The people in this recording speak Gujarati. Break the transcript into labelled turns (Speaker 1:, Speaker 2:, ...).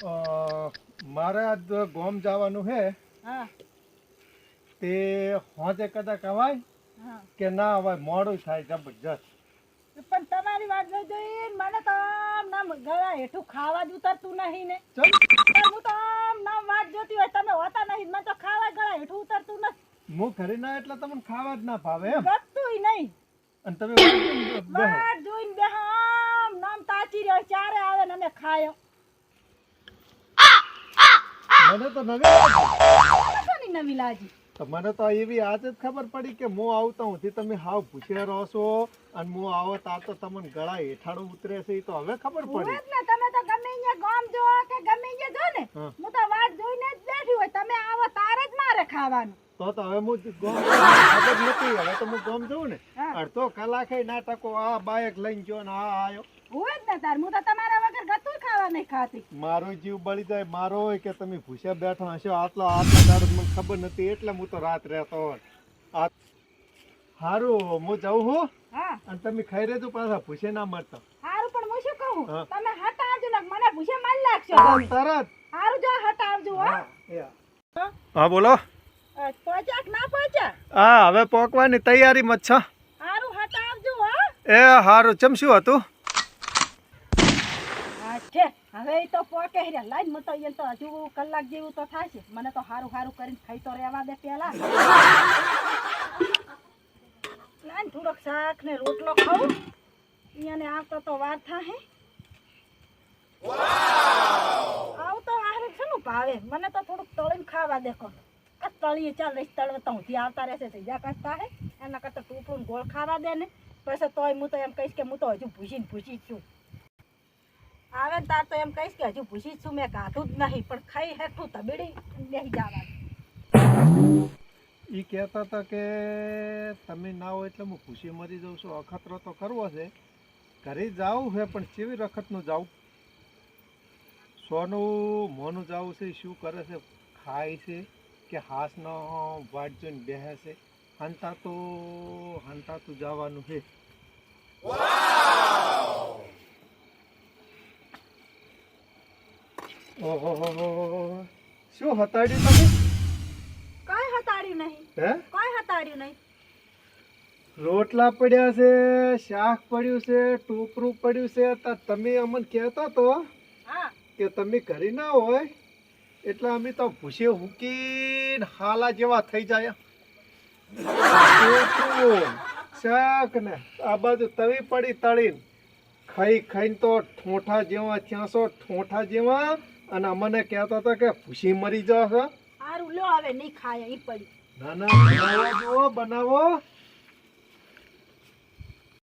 Speaker 1: મારે આજ ગોમ જવાનું છે તે હોજે કદાચ અવાય કે ના અવાય મોડું થાય જબરજસ્ત.
Speaker 2: પણ તમારી વાત જોઈ જોઈને મને તો આમ નામ ગળા હેઠું ખાવા જ ઉતરતું નહીં ને. હું તો આમ નામ વાત જોતી હોય તમે હોતા નહીં મને તો ખાવા ગળા હેઠું ઉતરતું નથી.
Speaker 1: હું ઘરે ના એટલે તમને ખાવા જ ના ભાવે એમ?
Speaker 2: ગમતુંય નહીં.
Speaker 1: અને તમે
Speaker 2: વાત જોઈને બે આમ નામ તાચી રહ્યો ચારે આવે ને અમે ખાયો.
Speaker 1: મને તો નવી
Speaker 2: નવી લાજી
Speaker 1: મને તો એવી આજે જ ખબર પડી કે હું આવતા હું તમે હાવ ભૂખ્યા રહો છો અને હું આવો તાર તો તમને ગળા હેઠાડો ઉતરે છે તો હવે ખબર પડી.
Speaker 2: ને તમે તો ગમે અહીંયા ગામ જો કે ગમે અહીંયા જો ને
Speaker 1: હું.
Speaker 2: તો વાત જોઈને જ બેઠી હોય તમે આવો તારે જ મારે ખાવાનું.
Speaker 1: તો તો હવે હું ગામ ખબર નથી હવે તો હું ગામ જઉં ને. અડધો કલાકે નાટકો આ બાયક લઈને જો ને આ આયો.
Speaker 2: હોય જ ને તાર હું તો તમારા વગર ગતું ખાવા નહીં ખાતી.
Speaker 1: મારો જીવ બળી જાય મારો હોય કે તમે ભૂસ્યા બેઠો હશો આટલો આટલો દાડો મને ખબર નથી એટલે હું તો રાત રહેતો હોત આ હારું હું જાઉં હું? અને તમે ખાઈ રહેજો પાછા ભૂસે ના મરતા.
Speaker 2: હારું પણ હું શું કહું?
Speaker 1: હા.
Speaker 2: હટા આવજો ને મને ભૂસે મારી લાગશો
Speaker 1: તરત.
Speaker 2: હારું જો હટા આવજો
Speaker 1: હા, હા બોલો.
Speaker 2: પહોંચ્યા કે ના પહોંચ્યા
Speaker 1: હા હવે પોકવાની તૈયારીમાં જ છો.
Speaker 2: હારું હટાવજો હા.
Speaker 1: એ હારું ચમ શું હતું?
Speaker 2: છે. હવે તો પોકે રે લાઈન મતો ઈ તો હજુ કલાક જેવું તો થાય છે મને તો હારું હારું કરીને ખાઈ તો રહેવા દે પેલા. લાઈન થોડોક શાક ને રોટલો ખાઉં. અહીંયાને આવતો તો વાર થાહે. આવતો હારે છે નું ભાવે? મને તો થોડુંક તળીને ખાવા દેખો આ તળીએ ચાલ રહીશ તળવતા હું આવતા રહેશે. થઈ કરતા હે એના કરતા ટૂપડું ગોળ ખાવા દે ને. પછી તોય હું તો એમ કહીશ કે હું તો હજુ ભૂસીને ભૂસી છું. આવે ને તાર તો એમ કહીશ કે હજુ ભૂસી છું મેં ગાધું જ નહીં પણ ખાઈ હેઠું તબેડી બેસી જવાનું.
Speaker 1: એ કહેતા હતા કે તમે ના હોય એટલે હું ખુશી મરી જાઉં છું. અખતરો તો કરવો છે. ઘરે જાવું છે પણ કેવી વખતનું જાવું સોનું મોનું જાવું છે શું કરે છે? ખાય છે કે હાસનો વાટ જોઈને બેસે છે? હંતા તો હંતા તો જવાનું છે. ઓહો. શું હતાડ્યું તમે?
Speaker 2: કઈ હતાડ્યું નહીં.
Speaker 1: હે?
Speaker 2: કોઈ હતાડ્યું નહીં.
Speaker 1: રોટલા પડ્યા છે શાક પડ્યું છે ટોપરું પડ્યું છે. તો તમે અમને કહેતા તો
Speaker 2: હા.
Speaker 1: કે તમે ઘરે ના હોય એટલે અમે તો ભૂસે હુકીને હાલા જેવા થઈ જાય. શાક ને આ બાજુ તવી પડી તળીને ખાઈ ખાઈને તો ઠોઠા જેવા થયા ઠોઠા જેવા અને અમને કહેતા હતા કે ભૂસી મરી જાવ છો
Speaker 2: હારું લ્યો હવે નહીં ખાય ઈ પડી
Speaker 1: ના ના બનાવો બનાવો.